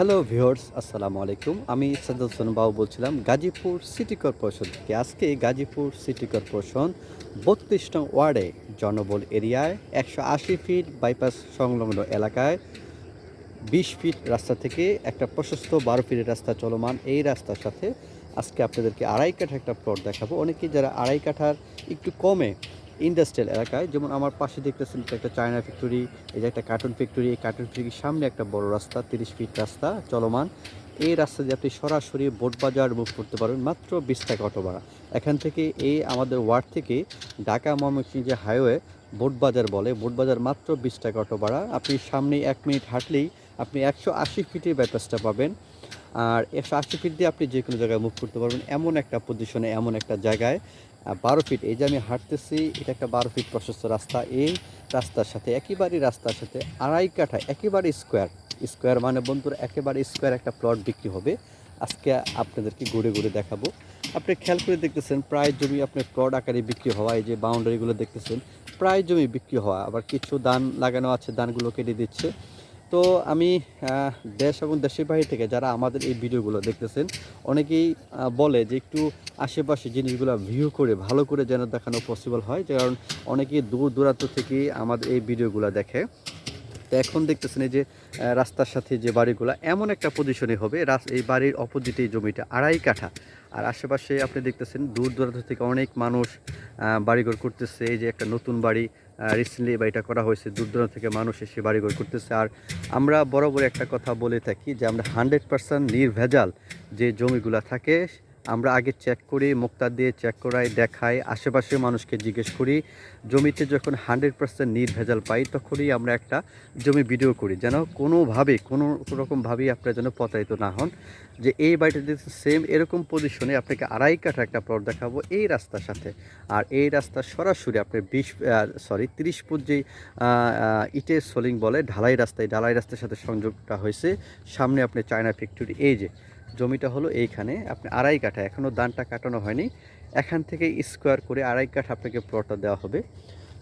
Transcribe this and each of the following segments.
Hello viewers, আসসালামু আলাইকুম। আমি সাজ্জাদ বাবু বলছিলাম, গাজীপুর সিটি কর্পোরেশন থেকে। আজকে গাজীপুর সিটি কর্পোরেশন বত্রিশ নং ওয়ার্ডে জনবল এরিয়ায় একশো আশি ফিট বাইপাস সংলগ্ন এলাকায় বিশ ফিট রাস্তা থেকে একটা প্রশস্ত বারো ফিটের রাস্তা চলমান। এই রাস্তার সাথে আজকে আপনাদেরকে আড়াই কাঠা একটা প্লট দেখাবো। অনেকেই যারা আড়াই কাঠার একটু কমে ইন্ডাস্ট্রিয়াল এলাকায়। যেমন আমার পাশে দেখতেছেন একটা চায়না ফ্যাক্টরি এই যে একটা কার্টুন ফ্যাক্টরি এই কার্টুন ফ্যাক্টরির সামনে একটা বড় রাস্তা, তিরিশ ফিট রাস্তা, চলমান। এই রাস্তা দিয়ে আপনি সরাসরি বোট বাজার মুভ করতে পারবেন মাত্র বিশ টাকা অটো ভাড়া। এখান থেকে এই আমাদের ওয়ার্ড থেকে ঢাকা ময়মনসিংহ যে হাইওয়ে বোট বাজার বলে, বোট বাজার মাত্র বিশ টাকা অটো ভাড়া। আপনি সামনে এক মিনিট হাঁটলেই আপনি একশো আশি ফিটের বাইপাসটা পাবেন। আর একশো আশি ফিট দিয়ে আপনি যে কোনো জায়গায় মুভ করতে পারবেন, এমন একটা পজিশনে এমন একটা জায়গায়। বারো ফিট এই যে আমি হাঁটতেছি, এটা একটা বারো ফিট প্রশস্ত রাস্তা। এই রাস্তার সাথে একেবারেই রাস্তার সাথে আড়াই কাঠা, একেবারে স্কোয়ার স্কোয়ার মানে বন্ধুরা, একেবারে স্কোয়ার একটা প্লট বিক্রি হবে। আজকে আপনাদেরকে ঘুরে ঘুরে দেখাবো। আপনি খেয়াল করে দেখতেছেন, প্রায় জমি আপনার প্লট আকারে বিক্রি হওয়া, এই যে বাউন্ডারিগুলো দেখতেছেন, প্রায় জমি বিক্রি হওয়া। আবার কিছু দান লাগানো আছে দানগুলো কেটে দিচ্ছে। তো আমি দেশ এবং দেশের বাইরে থেকে যারা আমাদের এই ভিডিওগুলো দেখতেছেন, অনেকেই বলে যে একটু আশেপাশে জিনিসগুলো ভিউ করে, ভালো করে যেন দেখানো পসিবল হয়। কারণ অনেকেই দূর দূরান্ত থেকে আমাদের এই ভিডিওগুলো দেখে। তো এখন দেখতেছেন এই যে রাস্তার সাথে যে বাড়িগুলো, এমন একটা পজিশনে হবে এই বাড়ির অপোজিটে জমিটা, আড়াই কাঠা। আর আশেপাশে আপনি দেখতেছেন দূর দূরান্ত থেকে অনেক মানুষ বাড়িঘর করতেছে। এই যে একটা নতুন বাড়ি রিসেন্টলি বাড়িটা করা হয়েছে দূর দূরান্ত থেকে মানুষ এসে বাড়িঘর করতেছে। আর আমরা বরাবর একটা কথা বলে থাকি যে, আমরা হান্ড্রেড পার্সেন্ট নির্ভেজাল যে জমিগুলো থাকে আমরা আগে চেক করি মুক্তা দিয়ে চেক করাই দেখাই আশেপাশে মানুষকে জিজ্ঞেস করি। জমিতে যখন হান্ড্রেড পার্সেন্ট নির্ভেজাল পাই তখনই আমরা একটা জমি ভিডিও করি। যেন কোনোভাবে কোনো রকমভাবেই আপনারা যেন প্রতারিত না হন। যে এই বাড়িটা যদি সেম এরকম পজিশনে আপনাকে আড়াই কাঠা একটা প্লট দেখাবো এই রাস্তার সাথে। আর এই রাস্তা সরাসরি আপনার বিশ সরি তিরিশ ফুট আহ, ইটের সোলিং বলে ঢালাই রাস্তায় ঢালাই রাস্তার সাথে সংযোগটা হয়েছে। সামনে আপনি চায়না ফ্যাক্টরি এই যে জমিটা হলো এইখানে। আপনি আড়াই কাঠা, এখনও দানটা কাটানো হয়নি। এখান থেকে স্কোয়ার করে আড়াই কাঠা আপনাকে প্লটটা দেওয়া হবে।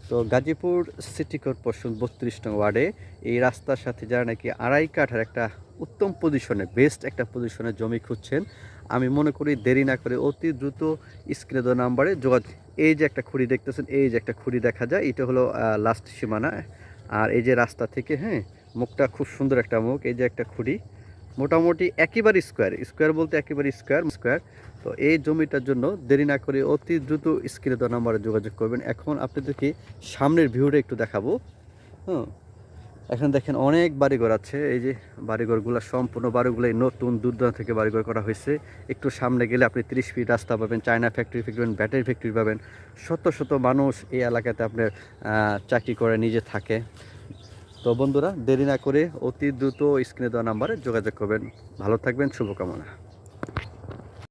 তো গাজীপুর সিটি কর্পোরেশন বত্রিশ নং ওয়ার্ডে এই রাস্তার সাথে যারা নাকি আড়াই কাঠার একটা উত্তম পজিশনে বেস্ট একটা পজিশনে জমি খুঁজছেন, আমি মনে করি দেরি না করে অতি দ্রুত স্ক্রিনে দেওয়া নাম্বারে যোগাযোগ। এই যে একটা খুঁড়ি দেখতেছেন, এই যে একটা খুঁড়ি দেখা যায়, এটা হলো লাস্ট সীমানা। আর এই যে রাস্তা থেকে হ্যাঁ মুখটা খুব সুন্দর একটা মুখ, এই যে একটা খুঁড়ি। মোটামুটি একেবারে স্কোয়ার স্কোয়ার বলতে একেবারে স্কোয়ার স্কোয়ার তো এই জমিটার জন্য দেরি না করে অতি দ্রুত স্ক্রিনে দেওয়া নাম্বারে যোগাযোগ করবেন। এখন আপনাদেরকে সামনের ভিউটা একটু দেখাবো। হ্যাঁ এখন দেখেন অনেক বাড়িঘর আছে। এই যে বাড়িঘরগুলো, সম্পূর্ণ বাড়িগুলোই নতুন দূর দূরান্ত থেকে বাড়িঘর করা হয়েছে। একটু সামনে গেলে আপনি তিরিশ ফিট রাস্তা পাবেন, চায়না ফ্যাক্টরি পাবেন ব্যাটারি ফ্যাক্টরি পাবেন। শত শত মানুষ এই এলাকাতে আপনার চাকরি করে, নিজে থাকে। তো বন্ধুরা, দেরি না করে অতি দ্রুত স্ক্রিনে দেওয়া নাম্বারে যোগাযোগ করবেন। ভালো থাকবেন, শুভকামনা।